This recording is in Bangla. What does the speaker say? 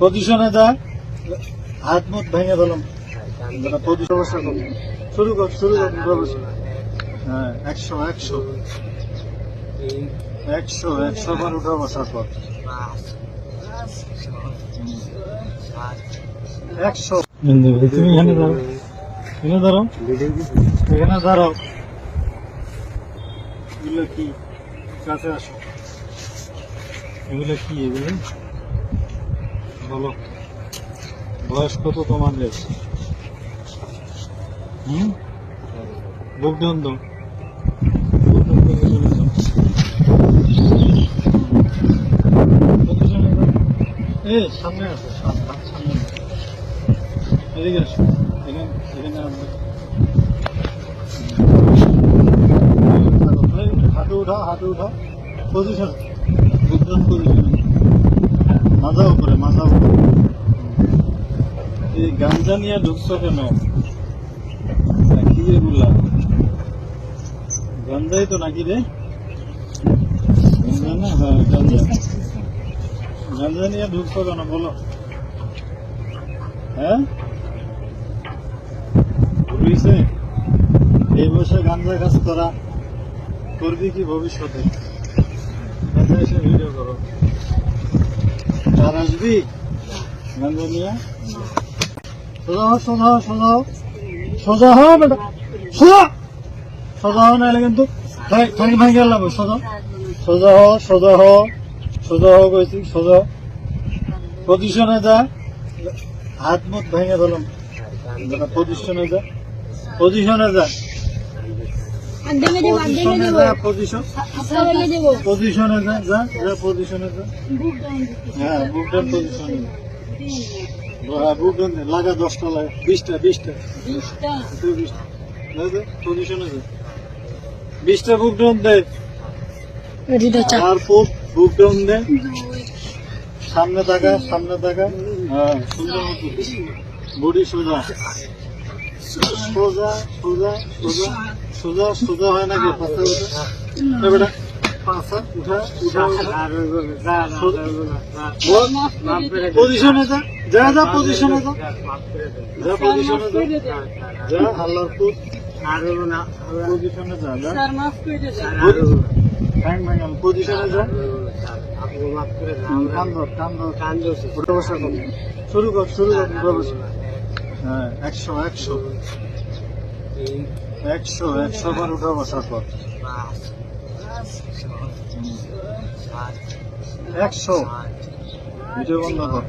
পজিশনে যা হাত মুখ ভেঙে অবস্থা কর। শুরু কর শুরু কর ব্যবস্থা হ্যাঁ একশো একশো। একশো একশো বার উঠা বসা কর একশো। তুমি এখানে দাঁড়াও। এখানে দাঁড়াও। এখানে দাঁড়াও। এগুলো কি? কাছে আসো। এগুলো কি এগুলো? বলো। বয়স কত তোমাদের? হুম? এ এই সামনে আসো সামনে আমরা হাঁটু উঠাও পজিশন বুকডাউন পজিশন মাজা উপরে মাজা উপরে এই গাঞ্জা নিয়ে ঢুকছো কেন? কি এগুলা গাঞ্জাই তো নাকি রে? গাঞ্জা না? হ্যাঁ গাঞ্জা। গাঞ্জা নিয়ে ঢুকছো কেন? বলো। হ্যাঁ? ঘুরিয়েছে এই বয়সে গাঞ্জা কাজ করা, করবি কি ভবিষ্যতে? কাছে এসে ভিডিও করো। আর আসবি সোজা হও সোজা হও সোজা হও। সোজা হও বেটা। সোজা! সোজা হও নাহলে কিন্তু ঠ্যাং ভাঙে গেলাম সোজা। সোজা হও সোজা হও সোজা হও কইছি সোজা। পজিশনে যা। হাত মুখ ভেঙে দিলাম পজিশনে যা। পজিশনে যা। পজিশনে যা যা যা পজিশনে যা। হ্যাঁ বুক ডাউন পজিশনে হ্যাঁ বুক ডাউন লাগা দশটা লাগা বিশটা বিশটা। বিশটা। বিশটা দে দে পজিশনে যা। বিশটা বুক ডাউন দে। আর বুক বুক ডাউন দে। সামনে তাকা সামনে তাকা। হ্যাঁ সুন্দর বডি সোজা। সোজা সোজা সোজা। সোজা সোজা হয় নাকি? পাশে উঠা? বেটা উঠা উঠা পজিশনে যা যা যা পজিশনে যা। যা পজিশনে যা যা। হাল্লার পুত পজিশনে যা যা পজিশনে যা। কান ধর কান ধর। উঠে বসা শুরু কর শুরু কর হ্যাঁ একশো একশো। একশো একশো বার উঠা বসার পর। একশো। ভিডিও বন্ধ কর।